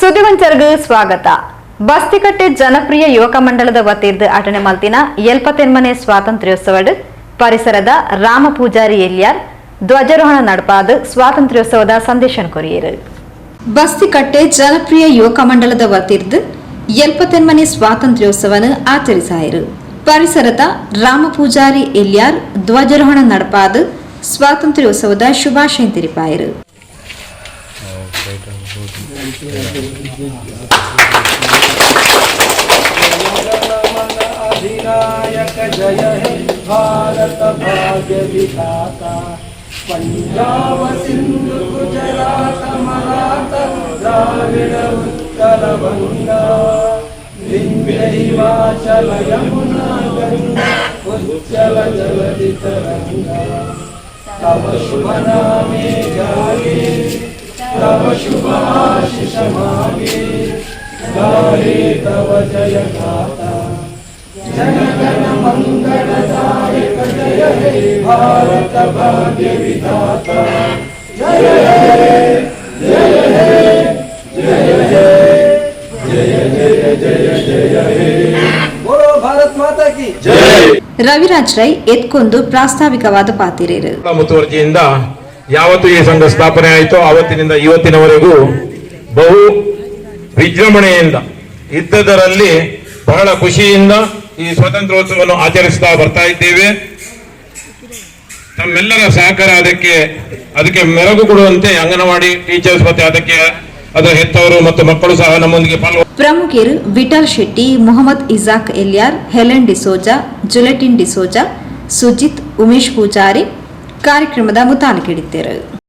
ಸುದ್ದಿವಂಚರ್ಗ್ ಸ್ವಾಗತ. ಬಸ್ತಿಕಟ್ಟೆ ಜನಪ್ರಿಯ ಯುವಕ ಮಂಡಳದ ವತಿಯಿಂದ ಅಟನೆ ಮಲ್ತಿನ ಎಲ್ಪತ್ತೆನ್ಮನೆ ಸ್ವಾತಂತ್ರ್ಯೋತ್ಸವಡ್ ಪರಿಸರದ ರಾಮ ಪೂಜಾರಿ ಎಲ್ಯಾರ್ ಧ್ವಜಾರೋಹಣ ನಡಪಾದ ಸ್ವಾತಂತ್ರ್ಯೋತ್ಸವದ ಸಂದೇಶ ಕೊರಿಯರು. ಬಸ್ತಿಕಟ್ಟೆ ಜನಪ್ರಿಯ ಯುವಕ ಮಂಡಳದ ವತಿರ್ದು ಎಲ್ಪತೆನ್ಮನೆ ಸ್ವಾತಂತ್ರ್ಯೋತ್ಸವನ ಆಚರಿಸಾಯರು. ಪರಿಸರದ ರಾಮ ಪೂಜಾರಿ ಎಲ್ಯಾರ್ ಧ್ವಜಾರೋಹಣ ನಡಪಾದ ಸ್ವಾತಂತ್ರ್ಯೋತ್ಸವದ ಶುಭಾಶಯ ತಿರಿಪಾಯರು अधिनायक जय हे भारत भाग्य विधाता पंजाब सिंधु गुजरात मराठा द्राविड उत्कल बंगा विंध्य हिमाचल यमुना गंगा उच्चल जलधि तरंगा तव शुभ नामे जागे तव शुभ आशीष मागे गाहे तव जय गाता जनगण मंगलदायक जय हे भारत भाग्य विधाता जय हे जय हे जय हे जय जय जय जय हे बोलो भारत माता की ರವಿರಾಜ್ ರೈ ಎತ್ಕೊಂದು ಪ್ರಾಸ್ತಾವಿಕವಾದ ಪಾತಿರೇರು ಬಹಳ ಮುತುವರ್ಜಿಯಿಂದ ಯಾವತ್ತು ಈ ಸಂಘ ಸ್ಥಾಪನೆ ಆಯಿತೋ ಆವತ್ತಿನಿಂದ ಇವತ್ತಿನವರೆಗೂ ಬಹು ವಿಜೃಂಭಣೆಯಿಂದ ಇದ್ದದರಲ್ಲಿ ಬಹಳ ಖುಷಿಯಿಂದ ಈ ಸ್ವಾತಂತ್ರ್ಯೋತ್ಸವವನ್ನು ಆಚರಿಸ್ತಾ ಬರ್ತಾ ಇದ್ದೇವೆ. ತಮ್ಮೆಲ್ಲರ ಸಹಕಾರ ಅದಕ್ಕೆ ಅದಕ್ಕೆ ಮೆರಗು ಕೊಡುವಂತೆ ಅಂಗನವಾಡಿ ಟೀಚರ್ಸ್ ಮತ್ತೆ ಅದಕ್ಕೆ ಅದರ ಹೆತ್ತವರು ಮತ್ತು ಮಕ್ಕಳು ಸಹ ನಮ್ಮೊಂದಿಗೆ ಪಾಲ್ಗೊಂಡು ಪ್ರಮುಖರು ವಿಟಲ್ ಶೆಟ್ಟಿ, ಮೊಹಮ್ಮದ್ ಇಜಾಕ್ ಎಲ್ಯಾರ್, ಹೆಲೆನ್ ಡಿಸೋಜಾ, ಜುಲೆಟಿನ್ ಡಿಸೋಜಾ, ಸುಜಿತ್, ಉಮೇಶ್ ಪೂಜಾರಿ ಕಾರ್ಯಕ್ರಮದ ಮುತಾಲಿಕಿಡಿದ್ದರು